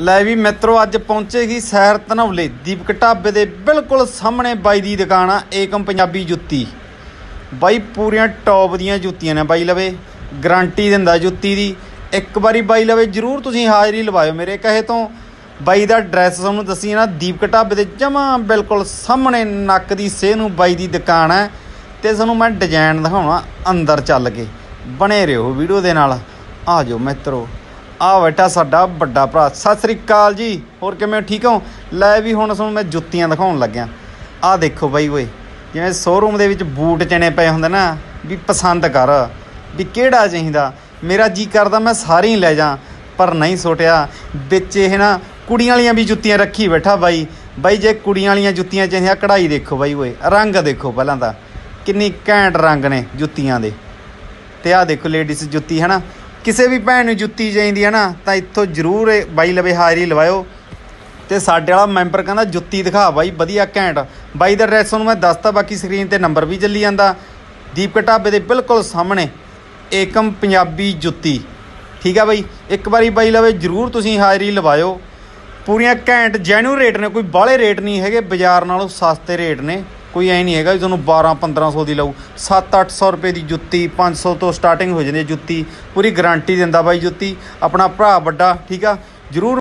ਲੈ ਵੀ ਮਿੱਤਰੋ, ਅੱਜ ਪਹੁੰਚੇਗੀ ਸਹਿਰ ਧਨੌਲੇ। ਦੀਪਕ ਢਾਬੇ ਦੇ ਬਿਲਕੁਲ ਸਾਹਮਣੇ ਬਾਈ ਦੀ ਦੁਕਾਨ ਆ ਏਕਮ ਪੰਜਾਬੀ ਜੁੱਤੀ। ਬਾਈ, ਪੂਰੀਆਂ ਟੌਪ ਦੀਆਂ ਜੁੱਤੀਆਂ ਨੇ ਬਾਈ ਲਵੇ, ਗਾਰੰਟੀ ਦਿੰਦਾ ਜੁੱਤੀ ਦੀ। ਇੱਕ ਵਾਰੀ ਬਾਈ ਲਵੇ, ਜਰੂਰ ਤੁਸੀਂ ਹਾਜ਼ਰੀ ਲਵਾਇਓ ਮੇਰੇ ਕਹੇ ਤੋਂ। ਬਾਈ ਦਾ ਐਡਰੈਸ ਤੁਹਾਨੂੰ ਦੱਸੀ ਨਾ ਦੀਪਕ ਢਾਬੇ ਦੇ ਜਮਾ ਬਿਲਕੁਲ ਸਾਹਮਣੇ ਨੱਕ ਦੀ ਸੇਹ ਨੂੰ ਬਾਈ ਦੀ ਦੁਕਾਨ ਹੈ। ਤੇ ਤੁਹਾਨੂੰ ਮੈਂ ਡਿਜ਼ਾਈਨ ਦਿਖਾਉਣਾ ਅੰਦਰ ਚੱਲ ਕੇ। ਬਣੇ ਰਹੋ ਵੀਡੀਓ ਦੇ ਨਾਲ। ਆ ਜਾਓ ਮਿੱਤਰੋ। ਆ ਬੈਠਾ ਸਾਡਾ ਵੱਡਾ ਭਰਾ। ਸਤਿ ਸ੍ਰੀ ਅਕਾਲ ਜੀ। ਹੋਰ ਕਿਵੇਂ ਠੀਕ ਹੋ? ਲੈ ਵੀ ਹੁਣ ਤੁਹਾਨੂੰ ਮੈਂ ਜੁੱਤੀਆਂ ਦਿਖਾਉਣ ਲੱਗਿਆ। ਆ ਦੇਖੋ ਬਾਈ ਓਏ, ਜਿਵੇਂ ਸ਼ੋਰੂਮ ਦੇ ਵਿੱਚ ਬੂਟ ਚਣੇ ਪਏ ਹੁੰਦੇ ਨਾ, ਵੀ ਪਸੰਦ ਕਰ। ਵੀ ਕਿਹੜਾ ਚਾਹੀਦਾ? ਮੇਰਾ ਜੀ ਕਰਦਾ ਮੈਂ ਸਾਰੇ ਹੀ ਲੈ ਜਾ, ਪਰ ਨਹੀਂ ਸੋਟਿਆ। ਵਿੱਚ ਇਹ ਨਾ ਕੁੜੀਆਂ ਵਾਲੀਆਂ ਵੀ ਜੁੱਤੀਆਂ ਰੱਖੀ ਬੈਠਾ ਬਾਈ। ਬਾਈ ਜੇ ਕੁੜੀਆਂ ਵਾਲੀਆਂ ਜੁੱਤੀਆਂ ਚਾਹੀਦੀਆਂ ਕਢਾਈ ਦੇਖੋ ਬਾਈ ਓਏ। ਰੰਗ ਦੇਖੋ ਪਹਿਲਾਂ ਤਾਂ। ਕਿੰਨੀ ਘੈਂਟ ਰੰਗ ਨੇ ਜੁੱਤੀਆਂ ਦੇ। ਤੇ ਆਹ ਦੇਖੋ ਲੇਡੀਜ਼ ਜੁੱਤੀ ਹੈ ਨਾ ਕਿਸੇ ਵੀ ਭੈਣ ਨੂੰ ਜੁੱਤੀ ਚਾਹੀਦੀ ਹੈ ਨਾ, ਤਾਂ ਇੱਥੋਂ ਜ਼ਰੂਰ ਇਹ ਬਾਈ ਲਵੇ ਹਾਜ਼ਰੀ ਲਵਾਇਓ। ਤੇ ਸਾਡੇ ਵਾਲਾ ਮੈਂਬਰ ਕਹਿੰਦਾ, ਜੁੱਤੀ ਦਿਖਾ ਬਾਈ, ਵਧੀਆ ਘੈਂਟ। ਬਾਈ ਦਾ ਐਡਰੈਸ ਤੁਹਾਨੂੰ ਮੈਂ ਦੱਸਤਾ, ਬਾਕੀ ਸਕਰੀਨ ਤੇ ਨੰਬਰ ਵੀ ਚੱਲੀ ਜਾਂਦਾ। ਦੀਪਕ ਢਾਬੇ ਦੇ ਬਿਲਕੁਲ ਸਾਹਮਣੇ ਏਕਮ ਪੰਜਾਬੀ ਜੁੱਤੀ। ਠੀਕ ਆ ਬਾਈ? ਇੱਕ ਵਾਰੀ ਬਾਈ ਲਵੇ, ਜ਼ਰੂਰ ਤੁਸੀਂ ਹਾਜ਼ਰੀ ਲਵਾਇਓ। ਪੂਰੀਆਂ ਘੈਂਟ ਜੈਨੂ ਰੇਟ ਨੇ, ਕੋਈ ਬਾਹਲੇ ਰੇਟ ਨਹੀਂ ਹੈਗੇ, ਬਾਜ਼ਾਰ ਨਾਲੋਂ ਸਸਤੇ ਰੇਟ ਨੇ। ਕੋਈ ਐ ਨਹੀਂ ਹੈਗਾ ਵੀ ਤੁਹਾਨੂੰ 12 1500 ਦੀ ਲਊ। 7-800 ਰੁਪਏ ਦੀ ਜੁੱਤੀ 500 ਤੋਂ ਸਟਾਰਟਿੰਗ ਹੋ ਜਾਂਦੀ ਹੈ ਜੁੱਤੀ। ਪੂਰੀ ਗਾਰੰਟੀ ਦਿੰਦਾ ਬਾਈ ਜੁੱਤੀ। ਆਪਣਾ ਭਰਾ ਵੱਡਾ, ਠੀਕ ਆ? ਜਰੂਰ